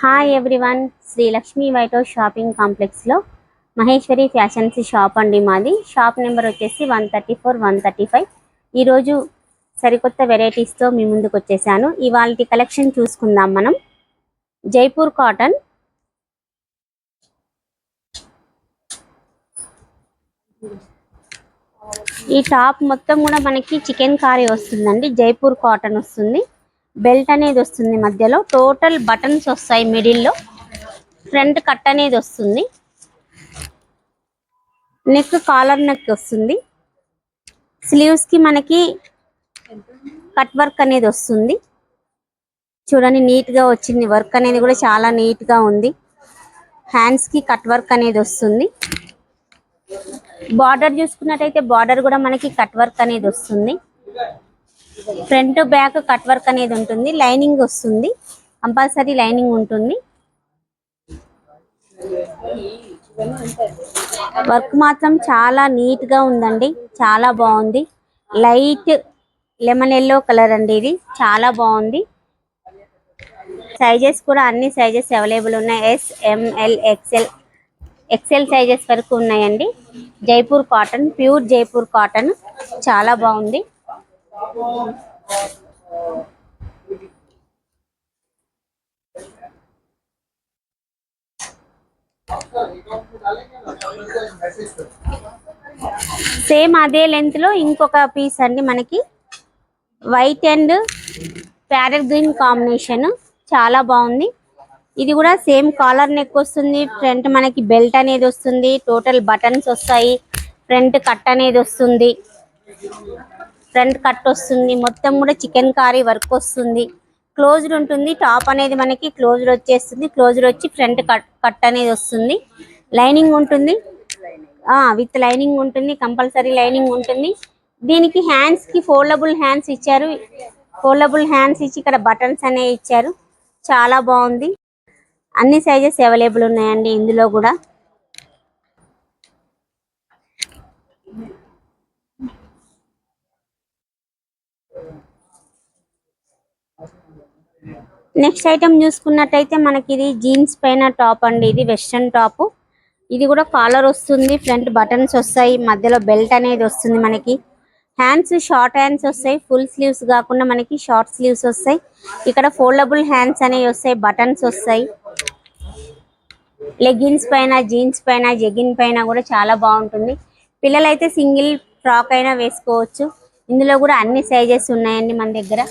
Hi everyone Sri Lakshmi white house shopping కాంప్లెక్స్లో Maheshwari fashions shop అండి మాది. షాప్ నెంబర్ వచ్చేసి one thirty four one thirty five ఈరోజు సరికొత్త వెరైటీస్తో మీ ముందుకు వచ్చేసాను. ఇవాళ కలెక్షన్ చూసుకుందాం మనం. జైపూర్ కాటన్. ఈ టాప్ మొత్తం కూడా మనకి చికెన్ కారీ వస్తుందండి. జైపూర్ కాటన్ వస్తుంది. బెల్ట్ అనేది వస్తుంది మధ్యలో. టోటల్ బటన్స్ వస్తాయి మిడిల్లో. ఫ్రంట్ కట్ అనేది వస్తుంది. నెక్ కాలర్ నెక్ వస్తుంది. స్లీవ్స్కి మనకి కట్ వర్క్ అనేది వస్తుంది. చూడండి నీట్గా వచ్చింది. వర్క్ అనేది కూడా చాలా నీట్గా ఉంది. హ్యాండ్స్కి కట్ వర్క్ అనేది వస్తుంది. బార్డర్ చూసుకున్నట్టయితే బార్డర్ కూడా మనకి కట్ వర్క్ అనేది వస్తుంది. ఫ్రంట్ బ్యాక్ కట్ వర్క్ అనేది ఉంటుంది. లైనింగ్ వస్తుంది. కంపల్సరీ లైనింగ్ ఉంటుంది. వర్క్ మాత్రం చాలా నీట్గా ఉందండి. చాలా బాగుంది. లైట్ లెమన్ ఎల్లో కలర్ అండి ఇది. చాలా బాగుంది. సైజెస్ కూడా అన్ని సైజెస్ అవైలబుల్ ఉన్నాయి. S M L XL XL sizes వరకు ఉన్నాయండి. Jaipur cotton pure Jaipur cotton. చాలా బాగుంది. సేమ్ అదే లెంత్లో ఇంకొక పీస్ అండి మనకి. White and parrot green combination చాలా బాగుంది. ఇది కూడా సేమ్ కాలర్ నెక్ వస్తుంది. ఫ్రంట్ మనకి బెల్ట్ అనేది వస్తుంది. టోటల్ బటన్స్ వస్తాయి. ఫ్రంట్ కట్ అనేది వస్తుంది. ఫ్రంట్ కట్ వస్తుంది. మొత్తం కూడా చికెన్ కారీ వర్క్ వస్తుంది. క్లోజ్డ్ ఉంటుంది. టాప్ అనేది మనకి క్లోజ్డ్ వచ్చేస్తుంది. క్లోజ్డ్ వచ్చి ఫ్రంట్ కట్ కట్ అనేది వస్తుంది. లైనింగ్ ఉంటుంది. ఆ విత్ లైనింగ్ ఉంటుంది. కంపల్సరీ లైనింగ్ ఉంటుంది. దీనికి హ్యాండ్స్కి ఫోల్డబుల్ హ్యాండ్స్ ఇచ్చారు. ఫోల్డబుల్ హ్యాండ్స్ ఇచ్చి ఇక్కడ బటన్స్ అనేవి ఇచ్చారు. చాలా బాగుంది. అన్ని సైజెస్ అవైలబుల్ ఉన్నాయండి ఇందులో కూడా. నెక్స్ట్ ఐటమ్ చూసుకున్నట్టయితే మనకి ఇది జీన్స్ పైన టాప్ అండి. ఇది వెస్ట్రన్ టాప్. ఇది కూడా కాలర్ వస్తుంది. ఫ్రంట్ బటన్స్ వస్తాయి. మధ్యలో బెల్ట్ అనేది వస్తుంది మనకి. హ్యాండ్స్ షార్ట్ హ్యాండ్స్ వస్తాయి. ఫుల్ స్లీవ్స్ కాకుండా మనకి షార్ట్ స్లీవ్స్ వస్తాయి. ఇక్కడ ఫోల్డబుల్ హ్యాండ్స్ అనేవి వస్తాయి. బటన్స్ వస్తాయి. లెగ్గిన్స్ పైన జీన్స్ పైన జెగిన్ పైన కూడా చాలా బాగుంటుంది. పిల్లలైతే సింగిల్ ఫ్రాక్ అయినా వేసుకోవచ్చు. ఇందులో కూడా అన్ని సైజెస్ ఉన్నాయండి మన దగ్గర.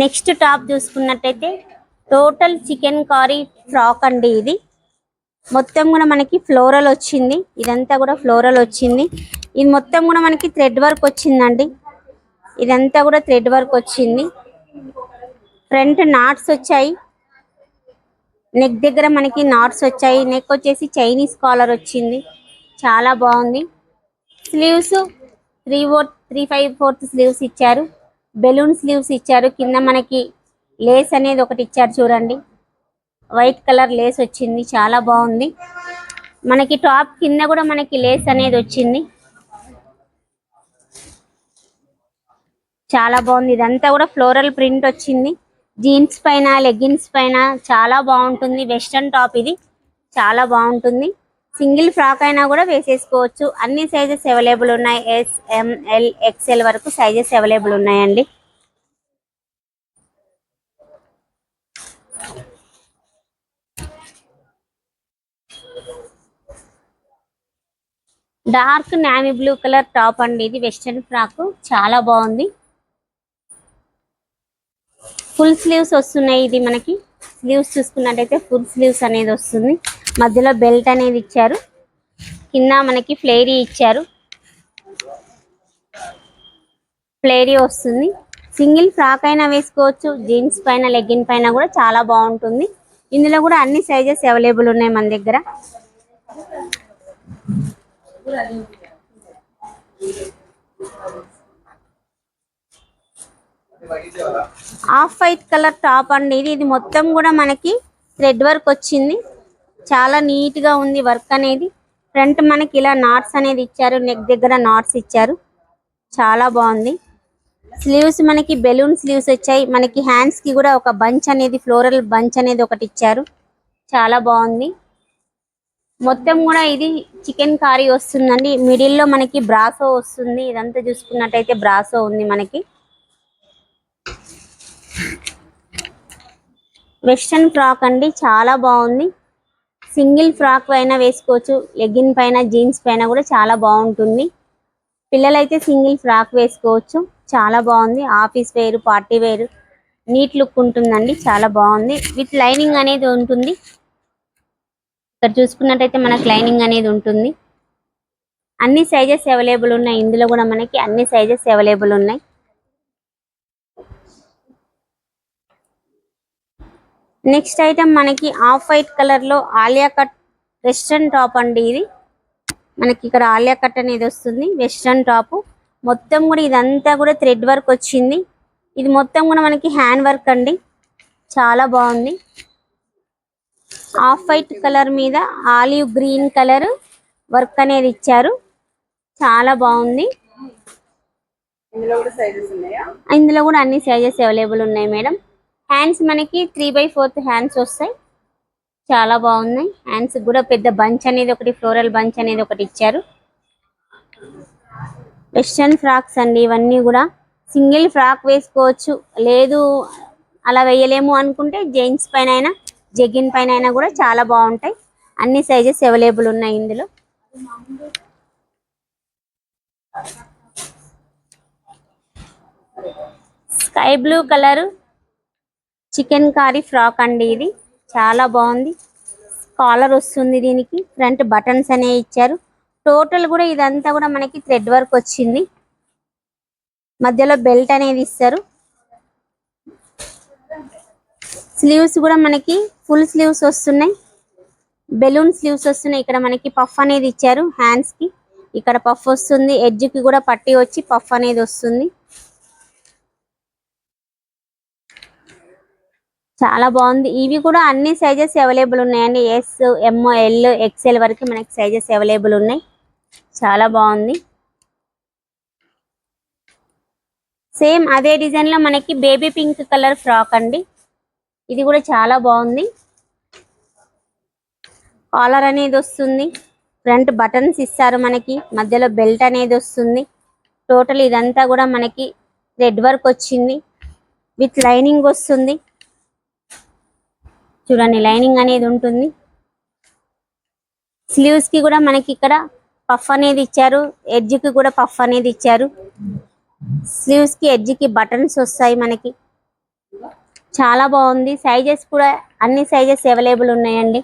నెక్స్ట్ టాప్ చూసుకున్నట్టయితే టోటల్ చికెన్ కారీ ఫ్రాక్ అండి ఇది. మొత్తం కూడా మనకి ఫ్లోరల్ వచ్చింది. ఇదంతా కూడా ఫ్లోరల్ వచ్చింది. ఇది మొత్తం కూడా మనకి థ్రెడ్ వర్క్ వచ్చిందండి. ఇదంతా కూడా థ్రెడ్ వర్క్ వచ్చింది. ఫ్రంట్ నాట్స్ వచ్చాయి. నెక్ దగ్గర మనకి నాట్స్ వచ్చాయి. నెక్ వచ్చేసి చైనీస్ కాలర్ వచ్చింది. చాలా బాగుంది. Sleeves three three five fourth sleeves ఇచ్చారు. బెలూన్ స్లీవ్స్ ఇచ్చారు. కింద మనకి లేస్ అనేది ఒకటి ఇచ్చారు చూడండి. వైట్ కలర్ లేస్ వచ్చింది. చాలా బాగుంది. మనకి టాప్ కింద కూడా మనకి లేస్ అనేది వచ్చింది. చాలా బాగుంది. ఇదంతా కూడా ఫ్లోరల్ ప్రింట్ వచ్చింది. జీన్స్ పైన లెగ్గిన్స్ పైన చాలా బాగుంటుంది. వెస్ట్రన్ టాప్ ఇది. చాలా బాగుంటుంది. సింగిల్ ఫ్రాక్ అయినా కూడా వేసేసుకోవచ్చు. అన్ని సైజెస్ అవైలబుల్ ఉన్నాయి. ఎస్ ఎంఎల్ ఎక్స్ఎల్ వరకు సైజెస్ అవైలబుల్ ఉన్నాయండి. Dark navy blue colour top అండి. ఇది వెస్ట్రన్ ఫ్రాక్ చాలా బాగుంది. ఫుల్ స్లీవ్స్ వస్తున్నాయి. ఇది మనకి స్లీవ్స్ చూసుకున్నట్టయితే ఫుల్ స్లీవ్స్ అనేది వస్తుంది. మధ్యలో బెల్ట్ అనేది ఇచ్చారు. కింద మనకి ఫ్లేరీ ఇచ్చారు. ఫ్లేరీ వస్తుంది. సింగిల్ ఫ్రాక్ అయినా వేసుకోవచ్చు. జీన్స్ పైన లెగ్గిన్ పైన కూడా చాలా బాగుంటుంది. ఇందులో కూడా అన్ని సైజెస్ అవైలబుల్ ఉన్నాయి మన దగ్గర. ఆఫ్ వైట్ కలర్ టాప్ అండి. ఇది ఇది మొత్తం కూడా మనకి థ్రెడ్ వర్క్ వచ్చింది. చాలా నీట్గా ఉంది వర్క్ అనేది. ఫ్రంట్ మనకి ఇలా నాట్స్ అనేది ఇచ్చారు నెక్ దగ్గర నాట్స్ ఇచ్చారు. చాలా బాగుంది. స్లీవ్స్ మనకి బెలూన్ స్లీవ్స్ వచ్చాయి. మనకి హ్యాండ్స్కి కూడా ఒక బంచ్ అనేది ఫ్లోరల్ బంచ్ అనేది ఒకటి ఇచ్చారు. చాలా బాగుంది. మొత్తం కూడా ఇది చికెన్ కారీ వస్తుందండి. మిడిల్లో మనకి బ్రాసో వస్తుంది. ఇదంతా చూసుకున్నట్టయితే బ్రాసో ఉంది మనకి. వెస్ట్రన్ ఫ్రాక్ అండి. చాలా బాగుంది. సింగిల్ ఫ్రాక్ పైన వేసుకోవచ్చు లెగ్గిన్ పైన జీన్స్ పైన కూడా చాలా బాగుంటుంది. పిల్లలైతే సింగిల్ ఫ్రాక్ వేసుకోవచ్చు చాలా బాగుంది. Office wear party wear neat look ఉంటుందండి చాలా బాగుంది. విత్ లైనింగ్ అనేది ఉంటుంది. ఇక్కడ చూసుకున్నట్టయితే మనకు లైనింగ్ అనేది ఉంటుంది. అన్ని సైజెస్ అవైలబుల్ ఉన్నాయి. ఇందులో కూడా మనకి అన్ని సైజెస్ అవైలబుల్ ఉన్నాయి. నెక్స్ట్ ఐటమ్ మనకి ఆఫ్ వైట్ కలర్లో ఆలియా కట్ వెస్ట్రన్ టాప్ అండి ఇది. మనకి ఇక్కడ ఆలియా కట్ అనేది వస్తుంది వెస్ట్రన్ టాప్. మొత్తం కూడా ఇదంతా కూడా థ్రెడ్ వర్క్ వచ్చింది. ఇది మొత్తం కూడా మనకి హ్యాండ్ వర్క్ అండి. చాలా బాగుంది. ఆఫ్ వైట్ కలర్ మీద ఆలివ్ గ్రీన్ కలర్ వర్క్ అనేది ఇచ్చారు. చాలా బాగుంది. ఇందులో కూడా అన్ని సైజెస్ అవైలబుల్ ఉన్నాయి మేడం. హ్యాండ్స్ మనకి త్రీ బై ఫోర్త్ హ్యాండ్స్ వస్తాయి. చాలా బాగున్నాయి. హ్యాండ్స్ కూడా పెద్ద బంచ్ అనేది ఒకటి ఫ్లోరల్ బంచ్ అనేది ఒకటి ఇచ్చారు. వెస్ట్రన్ ఫ్రాక్స్ అండి ఇవన్నీ కూడా. సింగిల్ ఫ్రాక్ వేసుకోవచ్చు. లేదు అలా వేయలేము అనుకుంటే జెంట్స్ పైన అయినా జెగిన్ పైన అయినా కూడా చాలా బాగుంటాయి. అన్ని సైజెస్ అవైలబుల్ ఉన్నాయి ఇందులో. Sky blue colour chikankari frock అండి ఇది. చాలా బాగుంది. కాలర్ వస్తుంది దీనికి. ఫ్రంట్ బటన్స్ అనేవి ఇచ్చారు. టోటల్ కూడా ఇదంతా కూడా మనకి థ్రెడ్ వర్క్ వచ్చింది. మధ్యలో బెల్ట్ అనేది ఇస్తారు. స్లీవ్స్ కూడా మనకి ఫుల్ స్లీవ్స్ వస్తున్నాయి. బెలూన్ స్లీవ్స్ వస్తున్నాయి. ఇక్కడ మనకి పఫ్ అనేది ఇచ్చారు హ్యాండ్స్కి ఇక్కడ పఫ్ వస్తుంది. ఎడ్జ్కి కూడా పట్టి వచ్చి పఫ్ అనేది వస్తుంది. చాలా బాగుంది. ఇవి కూడా అన్ని సైజెస్ అవైలబుల్ ఉన్నాయండి. ఎస్ ఎమ్ ఎల్ ఎక్స్ఎల్ వరకు మనకి సైజెస్ అవైలబుల్ ఉన్నాయి. చాలా బాగుంది. సేమ్ అదే డిజైన్లో మనకి బేబీ పింక్ కలర్ ఫ్రాక్ అండి. ఇది కూడా చాలా బాగుంది. కాలర్ అనేది వస్తుంది. ఫ్రంట్ బటన్స్ ఇస్తారు మనకి. మధ్యలో బెల్ట్ అనేది వస్తుంది. టోటల్ ఇదంతా కూడా మనకి రెడ్ వర్క్ వచ్చింది. విత్ లైనింగ్ వస్తుంది. చూడండి లైనింగ్ అనేది ఉంటుంది. స్లీవ్స్కి కూడా మనకి ఇక్కడ పఫ్ అనేది ఇచ్చారు. ఎడ్జ్కి కూడా పఫ్ అనేది ఇచ్చారు. స్లీవ్స్కి ఎడ్జ్కి బటన్స్ వస్తాయి మనకి. చాలా బాగుంది. సైజెస్ కూడా అన్ని సైజెస్ అవైలబుల్ ఉన్నాయండి.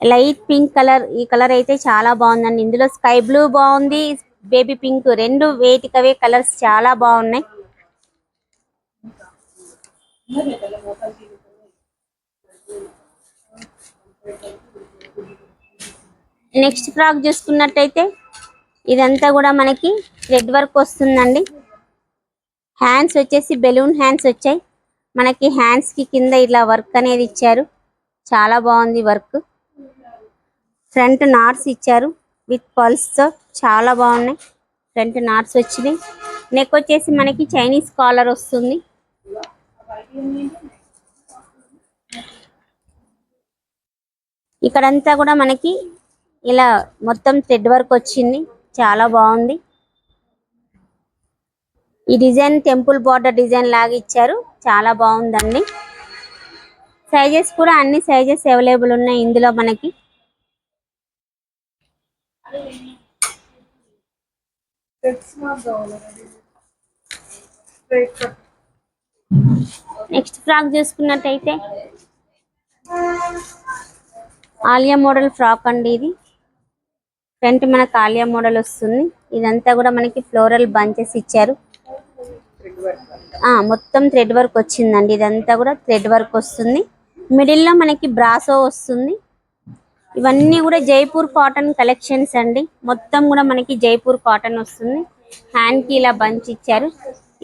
లైట్ పింక్ కలర్ ఈ కలర్ అయితే చాలా బాగుందండి. ఇందులో స్కై బ్లూ బాగుంది బేబీ పింక్. రెండు వేటికవే కలర్స్ చాలా బాగున్నాయి. నెక్స్ట్ ఫ్రాక్ చూసుకున్నట్టయితే ఇదంతా కూడా మనకి రెడ్ వర్క్ వస్తుందండి. హ్యాండ్స్ వచ్చేసి బెలూన్ హ్యాండ్స్ వచ్చాయి. మనకి హ్యాండ్స్కి కింద ఇలా వర్క్ అనేది ఇచ్చారు. చాలా బాగుంది వర్క్. ఫ్రంట్ నాట్స్ ఇచ్చారు విత్ పల్స్తో. చాలా బాగున్నాయి. ఫ్రంట్ నాట్స్ వచ్చినాయి. నెక్ వచ్చేసి మనకి చైనీస్ కాలర్ వస్తుంది. ఇక్కడంతా కూడా మనకి ఇలా మొత్తం థ్రెడ్ వర్క్ వచ్చింది. చాలా బాగుంది. ఈ డిజైన్ టెంపుల్ బార్డర్ డిజైన్ లాగా ఇచ్చారు. చాలా బాగుందండి. సైజెస్ కూడా అన్ని సైజెస్ అవైలబుల్ ఉన్నాయి ఇందులో మనకి. నెక్స్ట్ ఫ్రాక్ చూసుకున్నట్టయితే. ఆలియా మోడల్ ఫ్రాక్ అండి ఇది. ఫ్రంట్ మనకు ఆలియా మోడల్ వస్తుంది. ఇదంతా కూడా మనకి ఫ్లోరల్ బంచెస్ ఇచ్చారు. ఆ మొత్తం థ్రెడ్ వర్క్ వచ్చిందండి. ఇదంతా కూడా థ్రెడ్ వర్క్ వస్తుంది. మిడిల్లో మనకి బ్రాసో వస్తుంది. ఇవన్నీ కూడా జైపూర్ కాటన్ కలెక్షన్స్ అండి. మొత్తం కూడా మనకి జైపూర్ కాటన్ వస్తుంది. హ్యాండ్కి ఇలా బంచ్ ఇచ్చారు.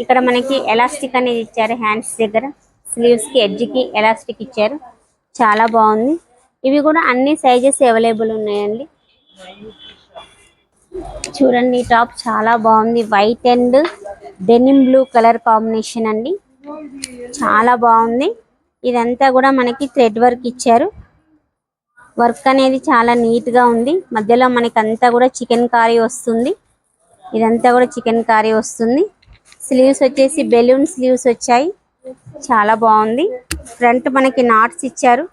ఇక్కడ మనకి ఎలాస్టిక్ అనేది ఇచ్చారు హ్యాండ్స్ దగ్గర. స్లీవ్స్కి ఎడ్జ్కి ఎలాస్టిక్ ఇచ్చారు. చాలా బాగుంది. ఇవి కూడా అన్ని సైజెస్ అవైలబుల్ ఉన్నాయండి. చూడండి ఈ టాప్ చాలా బాగుంది. White and denim blue colour combination అండి. చాలా బాగుంది. ఇదంతా కూడా మనకి థ్రెడ్ వర్క్ ఇచ్చారు. వర్క్ అనేది చాలా నీట్గా ఉంది. మధ్యలో మనకి అంతా కూడా చికెన్ కారీ వస్తుంది. ఇదంతా కూడా చికెన్ కారీ వస్తుంది. స్లీవ్స్ వచ్చేసి బెలూన్ స్లీవ్స్ వచ్చాయి. చాలా బాగుంది. ఫ్రంట్ మనకి నాట్స్ ఇచ్చారు.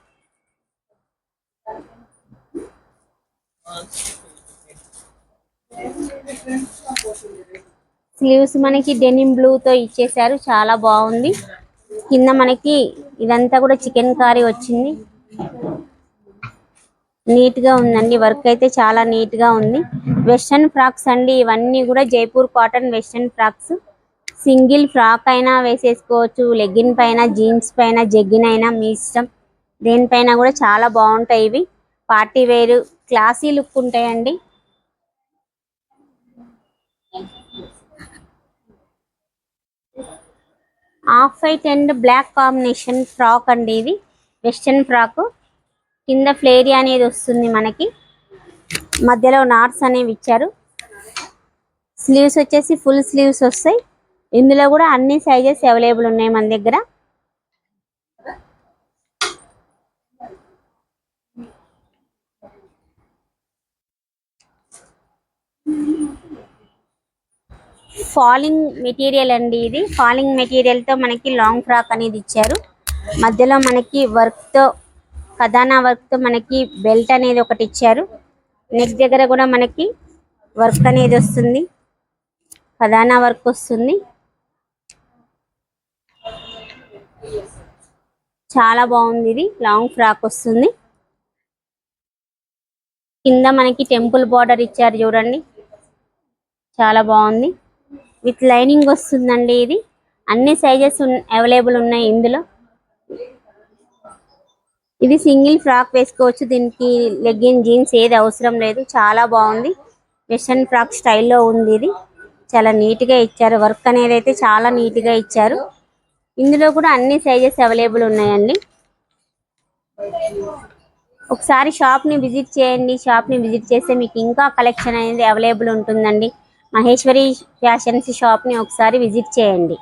స్లీవ్స్ మనకి డెనిమ్ బ్లూ తో ఇచ్చేసారు చాలా బాగుంది. కింద మనకి ఇదంతా కూడా చికెన్ కర్రీ వచ్చింది. నీట్గా ఉందండి. వర్క్ అయితే చాలా నీట్గా ఉంది. వెస్ట్రన్ ఫ్రాక్స్ అండి. ఇవన్నీ కూడా Jaipur cotton western frocks. Single frock అయినా వేసేసుకోవచ్చు. లెగ్గిన్ పైన జీన్స్ పైన జగ్గిన్ అయినా మీ ఇష్టం. దేనిపైన కూడా చాలా బాగుంటాయి ఇవి. పార్టీ వేర్ క్లాసీ లుక్ ఉంటాయండి. Off white and black combination frock అండి ఇది. Western frock. కింద ఫ్లేరియా అనేది వస్తుంది మనకి. మధ్యలో నాట్స్ అనేవి ఇచ్చారు. స్లీవ్స్ వచ్చేసి ఫుల్ స్లీవ్స్ వస్తాయి. ఇందులో కూడా అన్ని సైజెస్ అవైలబుల్ ఉన్నాయి మన దగ్గర. ఫాలింగ్ మెటీరియల్ అండి ఇది. ఫాలింగ్ మెటీరియల్తో మనకి లాంగ్ ఫ్రాక్ అనేది ఇచ్చారు. మధ్యలో మనకి వర్క్తో ఖదానా వర్క్తో మనకి బెల్ట్ అనేది ఒకటి ఇచ్చారు. నెక్ దగ్గర కూడా మనకి వర్క్ అనేది వస్తుంది. ఖదానా వర్క్ వస్తుంది. చాలా బాగుంది ఇది. లాంగ్ ఫ్రాక్ వస్తుంది. కింద మనకి టెంపుల్ బార్డర్ ఇచ్చారు చూడండి. చాలా బాగుంది. విత్ లైనింగ్ వస్తుందండి ఇది. అన్ని సైజెస్ అవైలబుల్ ఉన్నాయి ఇందులో. ఇది సింగిల్ ఫ్రాక్ వేసుకోవచ్చు. దీనికి లెగ్గిన్ జీన్స్ ఏది అవసరం లేదు. చాలా బాగుంది. వెస్ట్రన్ ఫ్రాక్ స్టైల్లో ఉంది ఇది. చాలా నీట్గా ఇచ్చారు. వర్క్ అనేది అయితే చాలా నీట్గా ఇచ్చారు. ఇందులో కూడా అన్ని సైజెస్ అవైలబుల్ ఉన్నాయండి. ఒకసారి షాప్ని విజిట్ చేయండి. షాప్ని విజిట్ చేస్తే మీకు ఇంకా కలెక్షన్ అనేది అవైలబుల్ ఉంటుందండి. మహేశ్వరి ఫ్యాషన్స్ షాప్ని ఒకసారి విజిట్ చేయండి.